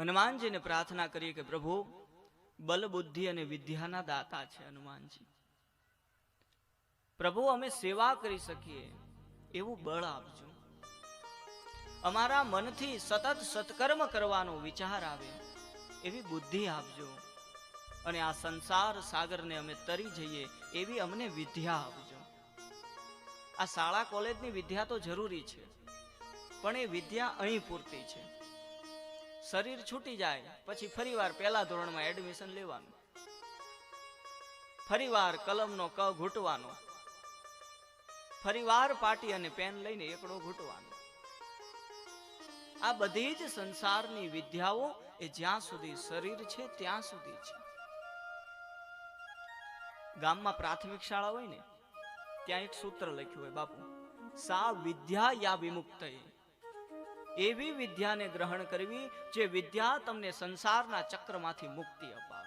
હનુમાનજીને પ્રાર્થના કરીએ કે પ્રભુ બલ બુદ્ધિ અને વિદ્યાના દાતા છે હનુમાનજી. પ્રભુ, અમે સેવા કરી શકીએ એવું બળ આપજો. અમારા મનથી સતત સત્કર્મ કરવાનો વિચાર આવે એવી બુદ્ધિ આપજો. અને આ સંસાર સાગરને અમે તરી જઈએ એવી અમને વિદ્યા આપજો. આ શાળા કોલેજની વિદ્યા તો જરૂરી છે, પણ એ વિદ્યા અહીં પૂરતી છે. શરીર છૂટી જાય, પછી ફરીવાર પહેલા ધોરણમાં એડમિશન લેવાનું. ફરીવાર કલમનો ક ઘૂંટવાનો. ફરીવાર પાટી અને પેન લઈને એકડો ઘૂંટવાનો. આ બધી જ સંસારની વિદ્યાઓ એ જ્યાં સુધી શરીર છે ત્યાં સુધી છે. ગામમાં પ્રાથમિક શાળા હોય ને, ત્યાં એક સૂત્ર લખ્યું હોય, બાપુ, સા વિદ્યા યા વિમુક્ત એવી વિદ્યાને ગ્રહણ કરવી જે વિદ્યા તમને સંસારના ચક્રમાંથી મુક્તિ અપાવે.